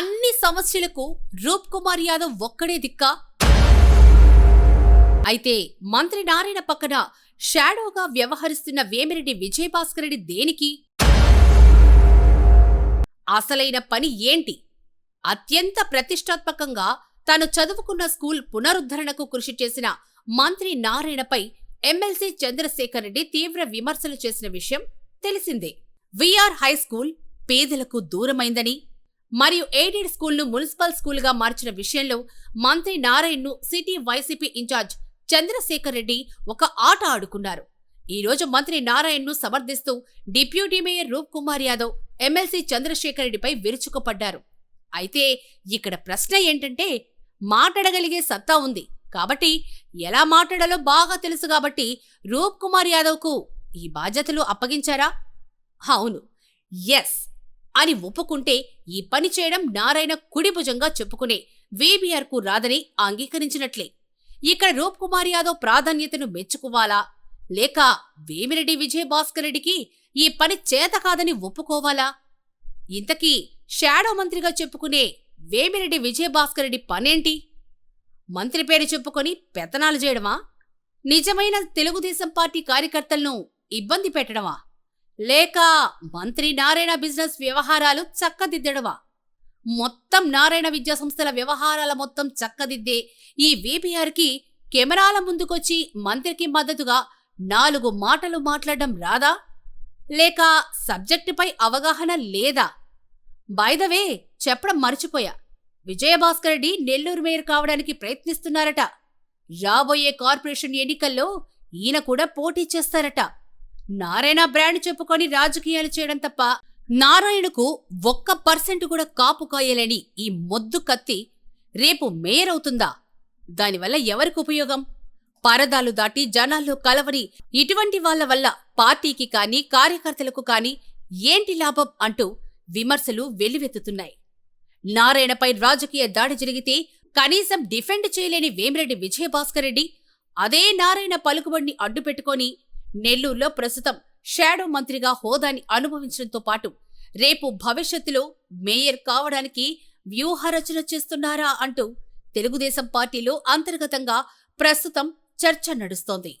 అన్ని సమస్యలకు రూప్ కుమార్ యాదవ్ ఒక్కడే దిక్క. అయితే మంత్రి నారాయణ పక్కన షాడోగా వ్యవహరిస్తున్న వేమిరెడ్డి విజయభాస్కర్ రెడ్డి దేనికి? అసలైన పని ఏంటి? అత్యంత ప్రతిష్టాత్మకంగా తాను చదువుకున్న స్కూల్ పునరుద్ధరణకు కృషి చేసిన మంత్రి నారాయణపై ఎమ్మెల్సీ చంద్రశేఖర్ రెడ్డి తీవ్ర విమర్శలు చేసిన విషయం తెలిసిందే. విఆర్ హై స్కూల్ పేదలకు దూరమైందని మరియు ఎయిడెడ్ స్కూల్ను మున్సిపల్ స్కూల్గా మార్చిన విషయంలో మంత్రి నారాయణ్ను city YCP incharge Chandrasekhar Reddy ఒక ఆట ఆడుకున్నారు. ఈరోజు మంత్రి నారాయణ్ను సమర్థిస్తూ deputy mayor Roop Kumar Yadav MLC Chandrashekar రెడ్డిపై విరుచుకుపడ్డారు. అయితే ఇక్కడ ప్రశ్న ఏంటంటే మాట్లాడగలిగే సత్తా ఉంది. కాబట్టి ఎలా మాట్లాడాలో బాగా తెలుసు కాబట్టి రూప్ కుమార్ యాదవ్కు ఈ బాధ్యతలు అప్పగించారా? అవును. ఎస్. అని ఒప్పుకుంటే ఈ పని చేయడం నారాయణ కుడిభుజంగా చెప్పుకునే వీబీఆర్కు రాదని అంగీకరించినట్లే. ఇక్కడ రూప్ కుమార్ యాదవ్ ప్రాధాన్యతను మెచ్చుకోవాలా? లేక వేమిరెడ్డి విజయభాస్కర్ రెడ్డికి ఈ పని చేత కాదని ఒప్పుకోవాలా? ఇంతకీ షాడో మంత్రిగా చెప్పుకునే వేమిరెడ్డి విజయభాస్కర్ రెడ్డి పనేంటి? మంత్రి పేరు చెప్పుకొని పెత్తనాలు చేయడమా? నిజమైన తెలుగుదేశం పార్టీ కార్యకర్తలను ఇబ్బంది పెట్టడమా? లేక మంత్రి నారాయణ బిజినెస్ వ్యవహారాలు చక్కదిద్దడవా మొత్తం నారాయణ విద్యా సంస్థల వ్యవహారాల మొత్తం చక్కదిద్దే ఈ వీపీఆర్కి కెమెరాల ముందుకొచ్చి మంత్రికి మద్దతుగా నాలుగు మాటలు మాట్లాడడం రాదా? లేక సబ్జెక్టుపై అవగాహన లేదా? బైదవే చెప్పడం మర్చిపోయా. విజయభాస్కర్ రెడ్డి నెల్లూరు మేయర్ కావడానికి ప్రయత్నిస్తున్నారట. రాబోయే కార్పొరేషన్ ఎన్నికల్లో ఈయన కూడా పోటీ చేస్తారట. నారాయణ బ్రాండ్ చెప్పుకొని రాజకీయాలు చేయడం తప్ప నారాయణకు ఒక్క పర్సెంట్ కూడా కాపు కాయలేని ఈ మొద్దు కత్తి రేపు మేయర్ అవుతుందా? దానివల్ల ఎవరికి ఉపయోగం? పరదాలు దాటి జనాల్లో కలవని ఇటువంటి వాళ్ళ వల్ల పార్టీకి కానీ కార్యకర్తలకు కానీ ఏంటి లాభం అంటూ విమర్శలు వెల్లువెత్తుతున్నాయి. నారాయణపై రాజకీయ దాడి జరిగితే కనీసం డిఫెండ్ చేయలేని వేమిరెడ్డి విజయభాస్కర్ రెడ్డి అదే నారాయణ పలుకుబడిని అడ్డుపెట్టుకొని నెల్లూరులో ప్రస్తుతం షాడో మంత్రిగా హోదాని అనుభవించడంతో పాటు రేపు భవిష్యత్తులో మేయర్ కావడానికి వ్యూహరచన చేస్తున్నారా అంటూ తెలుగుదేశం పార్టీలో అంతర్గతంగా ప్రస్తుతం చర్చ నడుస్తోంది.